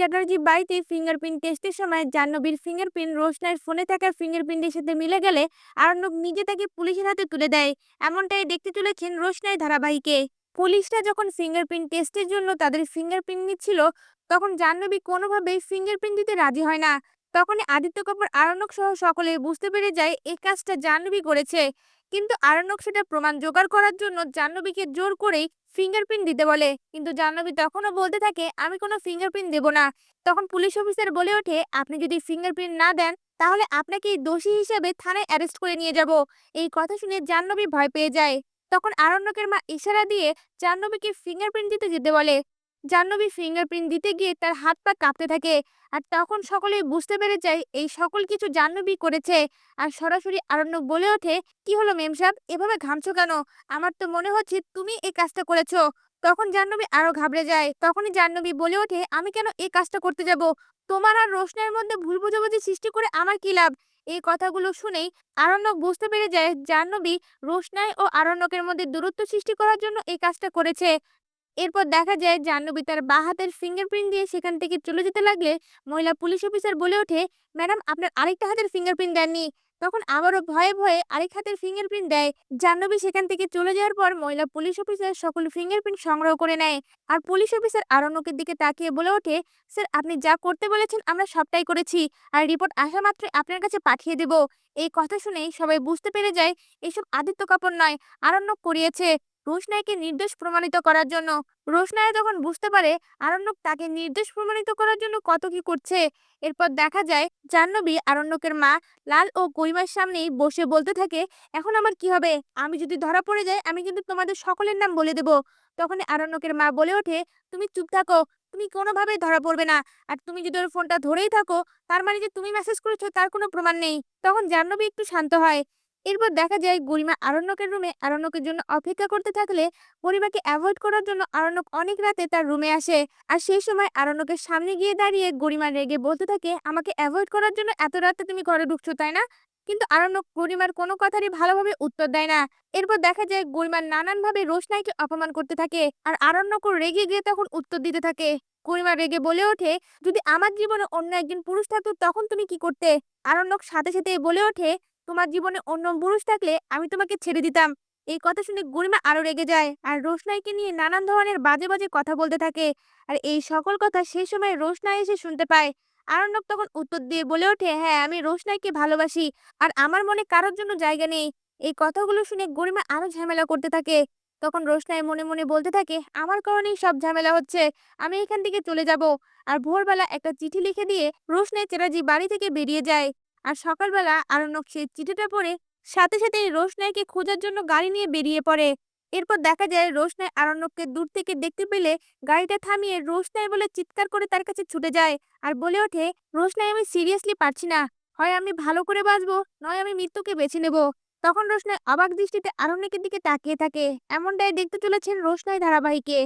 চ্যাটার্জি বাড়িতে ফিঙ্গারপ্রিন্ট টেস্টের সময় জাহ্নবীর ফিঙ্গারপ্রিন্ট রোশনার ফোনে থাকা ফিঙ্গারপ্রিন্টের সাথে মিলে গেলে আরণ্যক নিজে তাকে পুলিশের হাতে তুলে দেয়। এমনটাই দেখতে চলেছেন রোশনাই ধারাবাহিকে। পুলিশরা যখন ফিঙ্গারপ্রিন্ট টেস্টের জন্য তাদের ফিঙ্গারপ্রিন্ট নিচ্ছিল, তখন জাহ্নবী কোনোভাবেই ফিঙ্গারপ্রিন্ট দিতে রাজি হয় না। তখনই আদিত্য কাপুর আরণ্যক সহ সকলে বুঝতে পেরে যায়, এই কাজটা জাহ্নবী করেছে। কিন্তু আরণ্যক সেটা প্রমাণ জোগাড় করার জন্য জাহ্নবীকে জোর করেই ফিঙ্গারপ্রিন্ট দিতে বলে। কিন্তু জাহ্নবী তখনও বলতে থাকে, আমি কোনো ফিঙ্গারপ্রিন্ট দেব না। তখন পুলিশ অফিসার বলে ওঠে, আপনি যদি ফিঙ্গারপ্রিন্ট না দেন, তাহলে আপনাকে দোষী হিসেবে থানায় অ্যারেস্ট করে নিয়ে যাব। এই কথা শুনে জাহ্নবী ভয় পেয়ে যায়। তখন আরণ্যকের মা ইশারা দিয়ে জাহ্নবীকে ফিঙ্গারপ্রিন্ট দিতে যেতে বলে। জাহ্নবী ফিঙ্গারপ্রিন্ট দিতে গিয়ে তার হাত পা কাঁপতে থাকে। আর তখন সকলেই বুঝতে পেরে যায়, এই সকল কিছু জাহ্নবী করেছে। আর সরাসরি আরণ্যক বলে ওঠে, কি হলো মেম সাহেব? এভাবে ঘামছো কেন? আমার তো মনে হচ্ছে তুমি এই কাজটা করেছ। তখন জাহ্নবী আরও ঘাবড়ে যায়। তখনই জাহ্নবী বলে ওঠে, আমি কেন এই কাজটা করতে যাব? তোমার আর রোশনের মধ্যে ভুল বোঝাবুঝি সৃষ্টি করে আমার কি লাভ? এই কথাগুলো শুনেই আরণ্যক বুঝতে পেরে যায়, জাহ্নবী রোশনাই ও আরণ্যকের মধ্যে দূরত্ব সৃষ্টি করার জন্য এই কাজটা করেছে। এরপর দেখা যায় জাহ্নবী তার বাঁ হাতের ফিঙ্গারপ্রিন্ট দিয়ে সেখান থেকে চলে যেতে লাগলে মহিলা পুলিশ অফিসার বলে ওঠে, ম্যাডাম, আপনার আরেকটা হাতের ফিঙ্গারপ্রিন্ট দেননি। তখন আবারও ভয়ে ভয়ে আরেক হাতের ফিঙ্গারপ্রিন্ট দেয়। জাহ্নবী সেখান থেকে চলে যাওয়ার পর মহিলা পুলিশ অফিসার সকল ফিঙ্গারপ্রিন্ট সংগ্রহ করে নেয় আর পুলিশ অফিসার আরণ্যকের দিকে তাকিয়ে বলে ওঠে, স্যার, আপনি যা করতে বলেছেন আমরা সবটাই করেছি আর রিপোর্ট আসা মাত্রই আপনার কাছে পাঠিয়ে দেব। এই কথা শুনেই সবাই বুঝতে পেরে যায়, এসব আদিত্য কাপড় নয়, আরণ্যক করিয়েছে। রোশনাইকে নির্দোষ প্রমাণিত করার জন্য। রোশনাই যখন বুঝতে পারে আরণ্যক তাকে নির্দোষ প্রমাণিত করার জন্য কত কি করছে। এরপর দেখা যায় জাহ্নবী আরণ্যকের মা লাল ও গরিমার সামনেই বসে বলতে থাকে, এখন আমার কি হবে? আমি যদি ধরা পড়ে যাই, আমি কিন্তু তোমাদের সকলের নাম বলে দেব। তখন আরণ্যকের মা বলে ওঠে, তুমি চুপ থাকো, তুমি কোনোভাবেই ধরা পড়বে না। আর তুমি যদি ওর ফোনটা ধরেই থাকো, তার মানে যে তুমি মেসেজ করেছ, তার কোনো প্রমাণ নেই। তখন জাহ্নবী একটু শান্ত হয়। এরপর দেখা যায় গরিমা আরণ্যকের রুমে আরণ্যকের জন্য অপেক্ষা করতে থাকলে গরিমাকে অ্যাভয়েড করার জন্য আরণ্যক অনেক রাতে তার রুমে আসে। আর সেই সময় আরণ্যকের সামনে গিয়ে দাঁড়িয়ে গরিমা রেগে বলতে থাকে, আমাকে অ্যাভয়েড করার জন্য এত রাতে তুমি ঘরে ঢুকছো, তাই না? কিন্তু আরণ্যক গরিমার কোনো কথারই ভালোভাবে উত্তর দেয় না। এরপর দেখা যায় গরিমার নানানভাবে রোশনাইকে অপমান করতে থাকে আর আরণ্যকও রেগে গিয়ে তখন উত্তর দিতে থাকে। গরিমা রেগে বলে ওঠে, যদি আমার জীবনে অন্য একজন পুরুষ থাকতো তখন তুমি কি করতে? আরণ্যক সাথে সাথে বলে ওঠে তোমার জীবনে অন্য পুরুষ থাকলে আমি তোমাকে ছেড়ে দিতাম। এই কথা শুনে গরিমা আরও রেগে যায় আর রোশনাইকে নিয়ে নানান ধরনের বাজে বাজে কথা বলতে থাকে। আর এই সকল কথা সেই সময় রোশনাই এসে শুনতে পায়। আরণ্যক তখন উত্তর দিয়ে বলে ওঠে হ্যাঁ আমি রোশনাইকে ভালোবাসি আর আমার মনে কারোর জন্য জায়গা নেই। এই কথাগুলো শুনে গরিমা আরও ঝামেলা করতে থাকে। তখন রোশনাই মনে মনে বলতে থাকে, আমার কারণেই সব ঝামেলা হচ্ছে। আমি এখান থেকে চলে যাব। আর ভোরবেলা একটা চিঠি লিখে দিয়ে রোশনাই চেরাজি বাড়ি থেকে বেরিয়ে যায়। আর সকালবেলা আরণ্যক সেই চিঠিটা পড়ে সাথে সাথে রোশনাইকে খোঁজার জন্য গাড়ি নিয়ে বেরিয়ে পড়ে। এরপর দেখা যায় রোশনাই আরণ্যককে দূর থেকে দেখতে পেলে গাড়িটা থামিয়ে রোশনাই বলে চিৎকার করে তার কাছে ছুটে যায় আর বলে ওঠে, রোশনাই, আমি সিরিয়াসলি পারছি না। হয় আমি ভালো করে বাঁচবো, নয় আমি মৃত্যুকে বেছে নেব। তখন রোশনাই অবাক দৃষ্টিতে আরণ্যকের দিকে তাকিয়ে থাকে। এমনটাই দেখতে চলেছেন রোশনাই ধারাবাহিকে।